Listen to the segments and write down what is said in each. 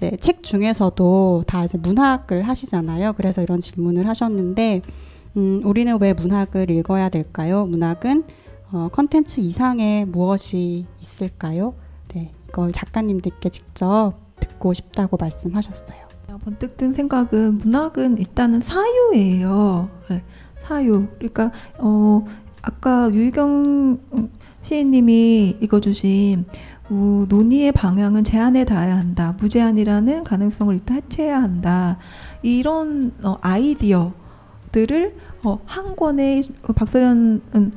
이제 책 중에서도 다 이제 문학을 하시잖아요. 그래서 이런 질문을 하셨는데 음, 우리는 왜 문학을 읽어야 될까요? 문학은 어, 컨텐츠 이상의 무엇이 있을까요? 네, 이걸 작가님들께 직접 듣고 싶다고 말씀하셨어요. 번뜩 든 생각은 문학은 일단은 사유예요. 네, 사유. 그러니까 어 아까 유희경 시인님이 읽어주신 어, 논의의 방향은 제한에 닿아야 한다. 무제한이라는 가능성을 일단 해체해야 한다. 이런 어, 아이디어들을 어, 한 권의 박서연 음,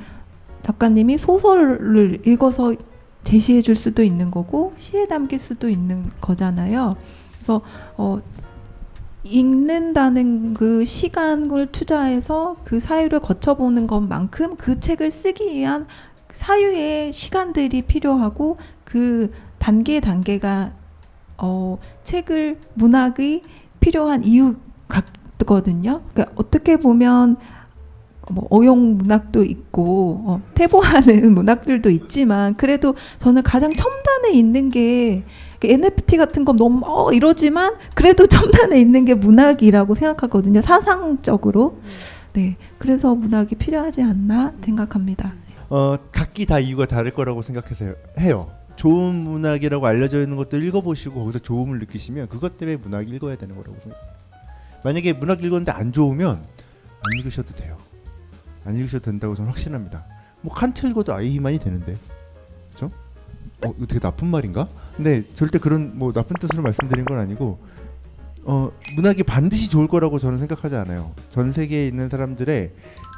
작가님이 소설을 읽어서 제시해 줄 수도 있는 거고 시에 담길 수도 있는 거잖아요. 그래서 어, 읽는다는 그 시간을 투자해서 그 사유를 거쳐보는 것만큼 그 책을 쓰기 위한 사유의 시간들이 필요하고 그 단계 단계가 어, 책을 문학이 필요한 이유 같거든요. 그러니까 어떻게 보면 뭐 어용 문학도 있고 어, 태보하는 문학들도 있지만 그래도 저는 가장 첨단에 있는 게 NFT 같은 건 너무 어, 이러지만 그래도 첨단에 있는 게 문학이라고 생각하거든요. 사상적으로. 네. 그래서 문학이 필요하지 않나 생각합니다. 어, 각기 다 이유가 다를 거라고 생각해서 해요. 좋은 문학이라고 알려져 있는 것도 읽어보시고 거기서 좋음을 느끼시면 그것 때문에 문학 읽어야 되는 거라고 생각합니다. 만약에 문학 읽었는데 안 좋으면 안 읽으셔도 돼요. 안 읽으셔도 된다고 저는 확신합니다. 뭐 칸트 읽어도 아이만이 되는데, 그렇죠? 어, 이거 되게 나쁜 말인가? 근데 절대 그런 뭐 나쁜 뜻으로 말씀드린 건 아니고, 어, 문학이 반드시 좋을 거라고 저는 생각하지 않아요. 전 세계에 있는 사람들의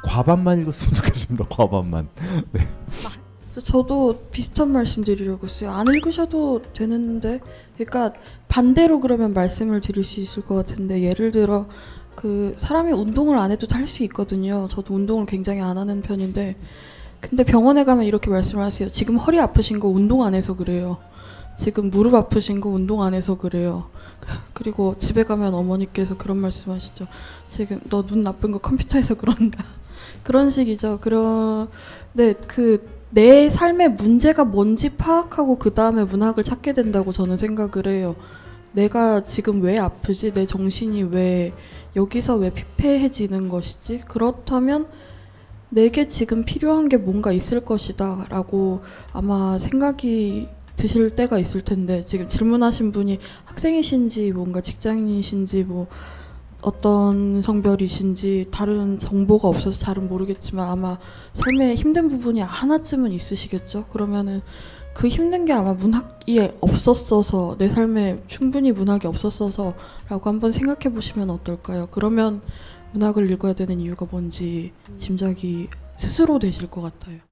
과반만 읽었으면 좋겠습니다. 과반만. 저도 비슷한 말씀 드리려고 했어요. 안 읽으셔도 되는데, 그러니까 반대로 그러면 말씀을 드릴 수 있을 것 같은데, 예를 들어 그 사람이 운동을 안 해도 살 수 있거든요. 저도 운동을 굉장히 안 하는 편인데, 근데 병원에 가면 이렇게 말씀을 하세요. 지금 허리 아프신 거 운동 안 해서 그래요. 지금 무릎 아프신 거 운동 안 해서 그래요. 그리고 집에 가면 어머니께서 그런 말씀하시죠. 지금 너 눈 나쁜 거 컴퓨터에서 그런다. 그런 식이죠. 그런 네, 그 내 삶의 문제가 뭔지 파악하고 그 다음에 문학을 찾게 된다고 저는 생각을 해요. 내가 지금 왜 아프지? 내 정신이 왜 여기서 왜 피폐해지는 것이지? 그렇다면 내게 지금 필요한 게 뭔가 있을 것이다라고 아마 생각이 드실 때가 있을 텐데 지금 질문하신 분이 학생이신지 뭔가 직장인이신지 뭐 어떤 성별이신지 다른 정보가 없어서 잘은 모르겠지만 아마 삶에 힘든 부분이 하나쯤은 있으시겠죠. 그러면은 그 힘든 게 아마 문학이 없었어서 내 삶에 충분히 문학이 없었어서라고 한번 생각해 보시면 어떨까요? 그러면 문학을 읽어야 되는 이유가 뭔지 짐작이 스스로 되실 것 같아요.